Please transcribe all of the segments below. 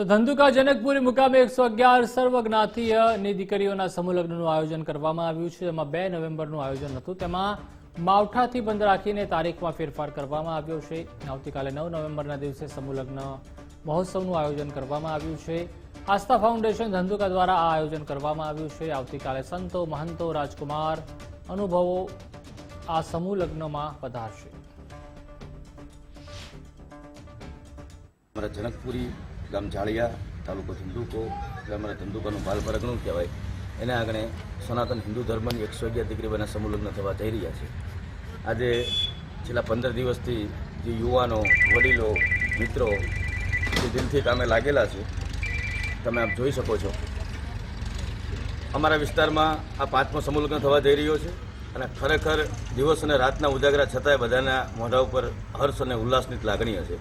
ધંધુકા જનકપુરી મુકામે એકસો અગિયાર સર્વજ્ઞાતીયની દીકરીઓના સમૂહ આયોજન કરવામાં આવ્યું છે. એમાં બે નવેમ્બરનું આયોજન હતું. તેમાં માવઠાથી બંધ રાખીને તારીખમાં ફેરફાર કરવામાં આવ્યો છે. આવતીકાલે નવ નવેમ્બરના દિવસે સમૂહ મહોત્સવનું આયોજન કરવામાં આવ્યું છે. આસ્થા ફાઉન્ડેશન ધંધુકા દ્વારા આ આયોજન કરવામાં આવ્યું છે. આવતીકાલે સંતો, મહંતો, રાજકુમાર અનુભવો આ સમૂહ લગ્નમાં પધારશે જનકપુરી ગામ જાળિયા, તાલુકો ધંધુકો અમારા ધંધુકાનું બાલ પરગણું કહેવાય. એના આગળ સનાતન હિન્દુ ધર્મની એકસો અગિયાર દીકરીઓના સમુલગ્ન થવા જઈ રહ્યા છે. આજે છેલ્લા પંદર દિવસથી જે યુવાનો, વડીલો, મિત્રો જે દિલથી કામે લાગેલા છે, તમે આપ જોઈ શકો છો. અમારા વિસ્તારમાં આ પાંચમો સમુલગ્ન થવા જઈ રહ્યો છે અને ખરેખર દિવસ અને રાતના ઉજાગરા છતાંય બધાના મોઢા ઉપર હર્ષ અને ઉલ્લાસની લાગણી હશે.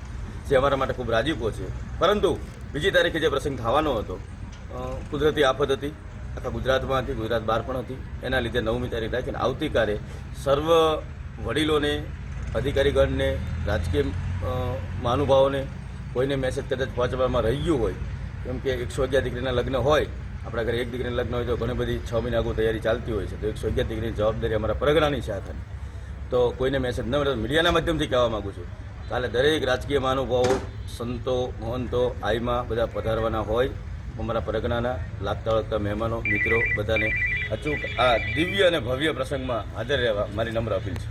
જે અમારા માટે ખૂબ રાજીપો છે. પરંતુ બીજી તારીખે જે પ્રસંગ થવાનો હતો કુદરતી આફત હતી, આખા ગુજરાતમાં હતી, ગુજરાત બહાર પણ હતી. એના લીધે નવમી તારીખ રાખીને આવતીકાલે સર્વ વડીલોને, અધિકારીગણને, રાજકીય મહાનુભાવોને કોઈને મેસેજ કદાચ પહોંચવામાં રહી ગયું હોય, કેમ કે એકસો અગિયાર દીકરીના લગ્ન હોય, આપણા ઘરે એક દીકરીના લગ્ન હોય તો ઘણી બધી છ મહિના અગાઉ તૈયારી ચાલતી હોય છે. તો એકસો અગિયાર દીકરીની જવાબદારી અમારા પરગણાની છે આ તો કોઈને મેસેજ ન મળે મીડિયાના માધ્યમથી કહેવા માગું છું. કાલે દરેક રાજકીય મહાનુભાવો, સંતો, મહંતો, આઈમાં બધા પધારવાના હોય, અમારા પરગણાના લાગતા વળગતા મહેમાનો, મિત્રો, બધાને અચૂક આ દિવ્ય અને ભવ્ય પ્રસંગમાં હાજર રહેવા મારી નમ્ર અપીલ છે.